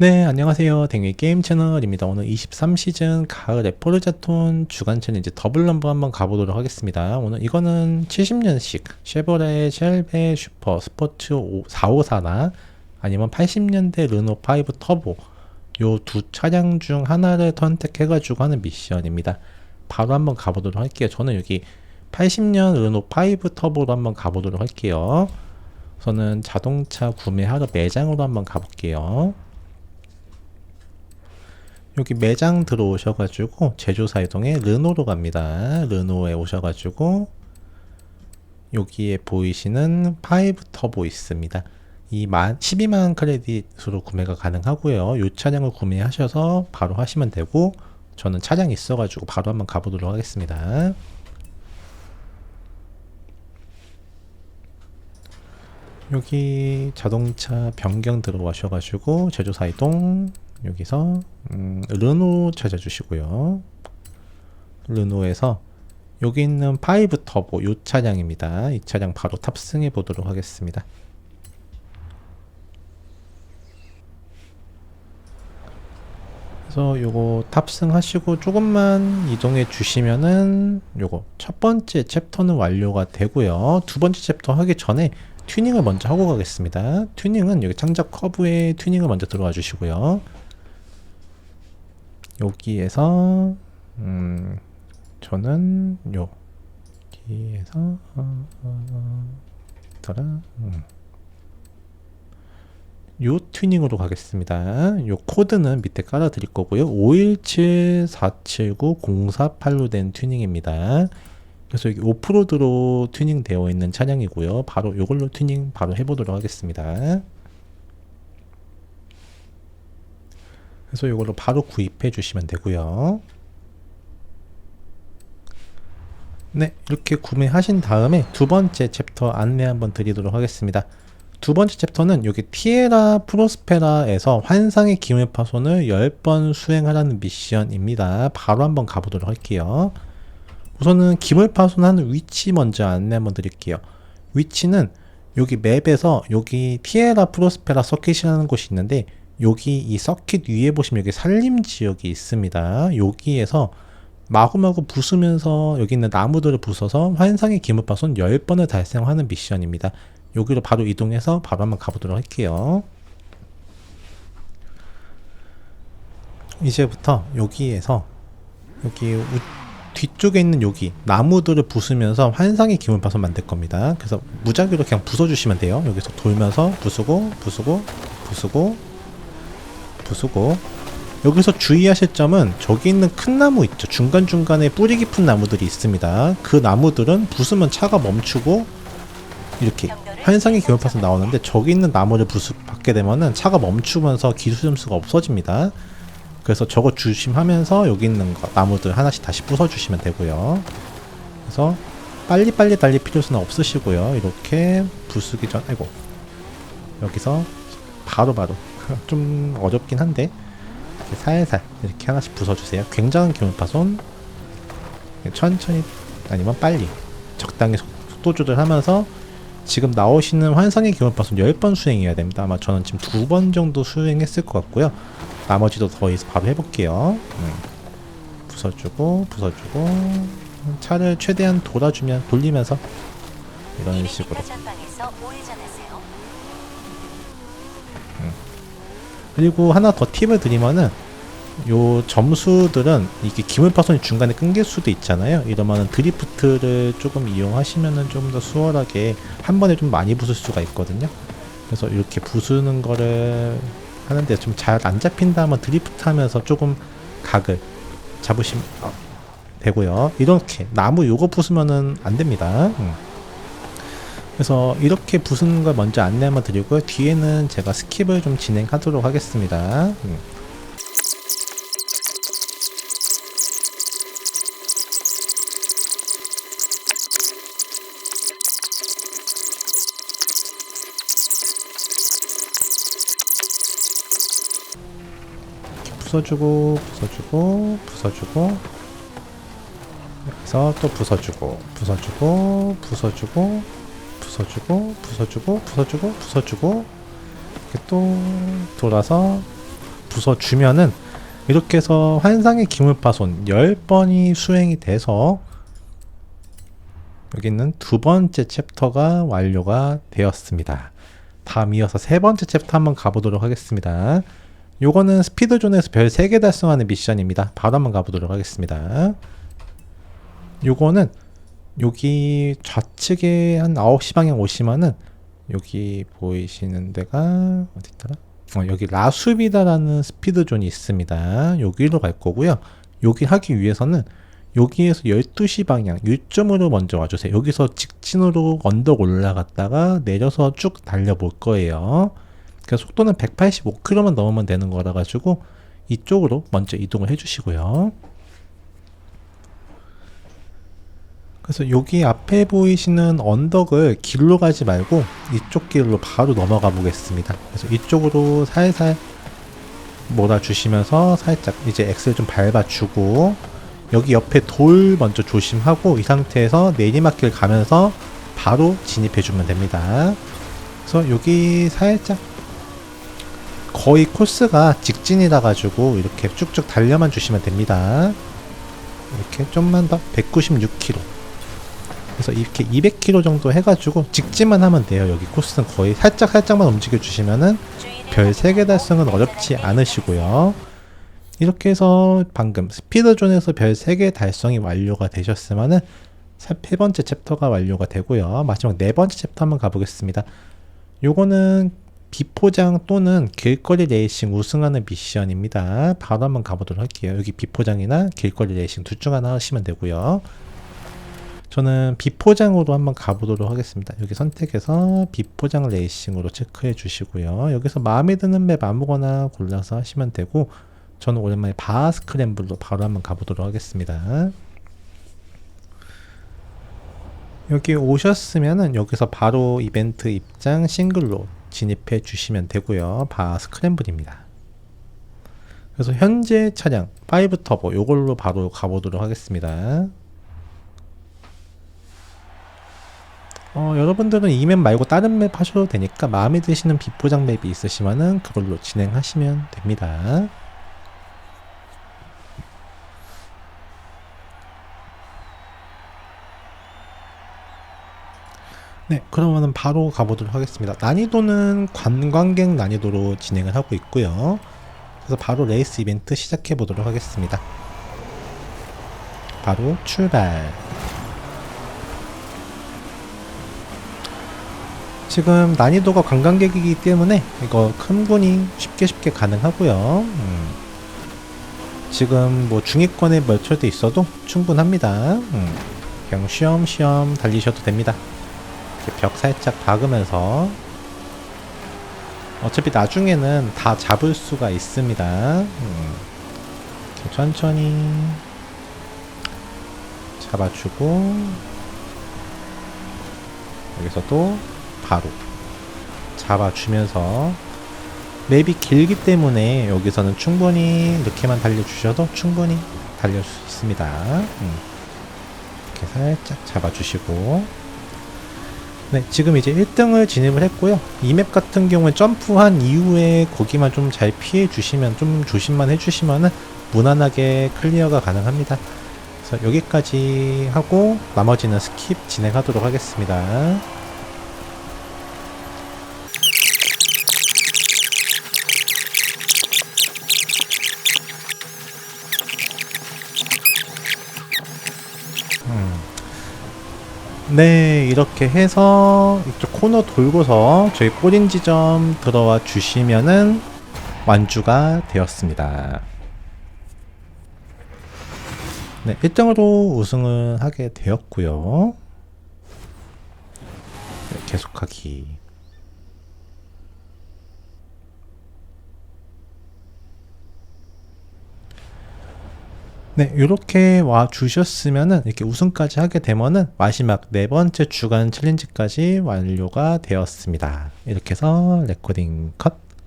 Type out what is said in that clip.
네, 안녕하세요. 댕의 게임 채널입니다. 오늘 23시즌 가을 에포르자톤 주간 챌린지 더블 넘버 한번 가보도록 하겠습니다. 오늘 이거는 70년식 쉐보레 쉘베 슈퍼 스포츠 454나 아니면 80년대 르노 5 터보 요 두 차량 중 하나를 선택해가지고 하는 미션입니다. 바로 한번 가보도록 할게요. 저는 여기 80년 르노 5 터보로 한번 가보도록 할게요. 우선은 자동차 구매하러 매장으로 한번 가볼게요. 여기 매장 들어오셔가지고 제조사 이동에 르노로 갑니다. 르노에 오셔가지고 여기에 보이시는 5 터보 있습니다. 이 12만 크레딧으로 구매가 가능하고요. 이 차량을 구매하셔서 바로 하시면 되고 저는 차량이 있어가지고 바로 한번 가보도록 하겠습니다. 여기 자동차 변경 들어가셔가지고 제조사 이동 여기서 음, 르노 찾아주시고요. 르노에서 여기 있는 5 터보 이 차량입니다. 이 차량 바로 탑승해 보도록 하겠습니다. 그래서 요거 탑승하시고 조금만 이동해 주시면은 요거 첫 번째 챕터는 완료가 되고요. 두 번째 챕터 하기 전에 튜닝을 먼저 하고 가겠습니다. 튜닝은 여기 창작 커브에 튜닝을 먼저 들어와 주시고요. 여기에서 음 저는 여기에서 어, 어, 어, 더라 음. 요 튜닝으로 가겠습니다. 요 코드는 밑에 깔아 드릴 거고요. 5174790488로 된 튜닝입니다. 그래서 여기 오프로드로 튜닝 되어 있는 차량이고요. 바로 요걸로 튜닝 바로 해보도록 하겠습니다. 그래서 이걸로 바로 구입해 주시면 되고요. 네, 이렇게 구매하신 다음에 두 번째 챕터 안내 한번 드리도록 하겠습니다. 두 번째 챕터는 여기 티에라 프로스페라에서 환상의 기물 파손을 10번 수행하라는 미션입니다. 바로 한번 가보도록 할게요. 우선은 기물 파손하는 위치 먼저 안내 한번 드릴게요. 위치는 여기 맵에서 여기 티에라 프로스페라 서킷이라는 곳이 있는데 여기 이 서킷 위에 보시면 여기 산림 지역이 있습니다. 여기에서 마구마구 부수면서 여기 있는 나무들을 부숴서 환상의 기물파손 10번을 달성하는 미션입니다. 여기로 바로 이동해서 바로 한번 가보도록 할게요. 이제부터 여기에서 여기 우, 뒤쪽에 있는 여기 나무들을 부수면서 환상의 기물파손 만들 겁니다. 그래서 무작위로 그냥 부숴주시면 돼요. 여기서 돌면서 부수고 부수고 부수고 부수고. 여기서 주의하실 점은 저기 있는 큰 나무 있죠. 중간중간에 뿌리 깊은 나무들이 있습니다. 그 나무들은 부수면 차가 멈추고 이렇게 환상의 기울파서 나오는데 저기 있는 나무를 부수 받게 되면은 차가 멈추면서 기술 점수가 없어집니다. 그래서 저거 조심하면서 여기 있는 거, 나무들 하나씩 다시 부숴주시면 되고요. 그래서 빨리빨리 달릴 필요는 없으시고요. 이렇게 부수기 전 아이고. 여기서 바로바로 바로 좀 어렵긴 한데 살살 이렇게 하나씩 부숴주세요. 굉장한 기운파손 천천히 아니면 빨리 적당히 속도 조절하면서 지금 나오시는 환상의 기운파손 10번 수행해야 됩니다. 아마 저는 지금 두 번 정도 수행했을 것 같고요. 나머지도 더 이제 바로 해볼게요. 음. 부숴주고 부숴주고 차를 최대한 돌아주면 돌리면서 이런 식으로 그리고 하나 더 팁을 드리면은 요 점수들은 이게 기물 파손이 중간에 끊길 수도 있잖아요. 이러면은 드리프트를 조금 이용하시면은 좀 더 수월하게 한 번에 좀 많이 부술 수가 있거든요. 그래서 이렇게 부수는 거를 하는데 좀 잘 안 잡힌다 하면 드리프트 하면서 조금 각을 잡으시면 되고요. 이렇게 나무 요거 부수면은 안 됩니다. 음. 그래서 이렇게 부수는 걸 먼저 안내 한번 드리고요. 뒤에는 제가 스킵을 좀 진행하도록 하겠습니다. 음. 부숴주고 부숴주고 부숴주고 여기서 또 부숴주고 부숴주고 부숴주고 부숴주고 부숴주고 부숴주고 부숴주고 이렇게 또 돌아서 부숴주면은 이렇게 해서 환상의 기물파손 10번이 수행이 돼서 여기는 두 번째 챕터가 완료가 되었습니다. 다음 이어서 세 번째 챕터 한번 가보도록 하겠습니다. 요거는 스피드존에서 별 3개 달성하는 미션입니다. 바로 한번 가보도록 하겠습니다. 요거는 여기 좌측에 한 9시 방향 오시면은 여기 보이시는 데가 어디 있더라? 어, 여기 라수비다라는 스피드존이 있습니다. 여기로 갈 거고요. 여기 하기 위해서는 여기에서 12시 방향 유점으로 먼저 와주세요. 여기서 직진으로 언덕 올라갔다가 내려서 쭉 달려볼 거예요. 그래서 속도는 185km만 넘으면 되는 거라 가지고 이쪽으로 먼저 이동을 해주시고요. 그래서 여기 앞에 보이시는 언덕을 길로 가지 말고 이쪽 길로 바로 넘어가 보겠습니다. 그래서 이쪽으로 살살 몰아주시면서 살짝 이제 엑셀 좀 밟아주고 여기 옆에 돌 먼저 조심하고 이 상태에서 내리막길 가면서 바로 진입해주면 됩니다. 그래서 여기 살짝 거의 코스가 직진이라 가지고 이렇게 쭉쭉 달려만 주시면 됩니다. 이렇게 좀만 더 196km 그래서 이렇게 200km 정도 해가지고 직진만 하면 돼요. 여기 코스는 거의 살짝 살짝만 움직여 주시면은 별 3개 달성은 어렵지 않으시고요. 이렇게 해서 방금 스피드존에서 별 3개 달성이 완료가 되셨으면은 세 번째 챕터가 완료가 되고요. 마지막 네 번째 챕터 한번 가보겠습니다. 요거는 비포장 또는 길거리 레이싱 우승하는 미션입니다. 바로 한번 가보도록 할게요. 여기 비포장이나 길거리 레이싱 둘 중 하나 하시면 되고요. 저는 비포장으로 한번 가보도록 하겠습니다. 여기 선택해서 비포장 레이싱으로 체크해 주시고요. 여기서 마음에 드는 맵 아무거나 골라서 하시면 되고 저는 오랜만에 바 스크램블로 바로 한번 가보도록 하겠습니다. 여기 오셨으면은 여기서 바로 이벤트 입장 싱글로 진입해 주시면 되고요. 바 스크램블입니다. 그래서 현재 차량 5 터보 요걸로 바로 가보도록 하겠습니다. 어, 여러분들은 이 맵 말고 다른 맵 하셔도 되니까 마음에 드시는 비포장 맵이 있으시면은 그걸로 진행하시면 됩니다. 네, 그러면은 바로 가보도록 하겠습니다. 난이도는 관광객 난이도로 진행을 하고 있고요. 그래서 바로 레이스 이벤트 시작해 보도록 하겠습니다. 바로 출발. 지금 난이도가 관광객이기 때문에 이거 큰 군이 쉽게 쉽게 가능하고요. 음. 지금 뭐 중위권에 멸철돼 있어도 충분합니다. 음. 그냥 쉬엄쉬엄 달리셔도 됩니다. 이렇게 벽 살짝 박으면서 어차피 나중에는 다 잡을 수가 있습니다. 음. 천천히 잡아주고 여기서도 바로 잡아주면서 맵이 길기 때문에 여기서는 충분히 이렇게만 달려주셔도 충분히 달릴 수 있습니다. 음. 이렇게 살짝 잡아주시고 네, 지금 이제 1등을 진입을 했고요. 이 맵 같은 경우는 점프한 이후에 거기만 좀 잘 피해 주시면 좀 조심만 해주시면은 무난하게 클리어가 가능합니다. 그래서 여기까지 하고 나머지는 스킵 진행하도록 하겠습니다. 네, 이렇게 해서 이쪽 코너 돌고서 저희 꼬린 지점 들어와 주시면은 완주가 되었습니다. 네, 1등으로 우승을 하게 되었고요. 네, 계속하기. 네, 이렇게 와 주셨으면은 이렇게 우승까지 하게 되면은 마지막 네 번째 주간 챌린지까지 완료가 되었습니다. 이렇게 해서 레코딩 컷.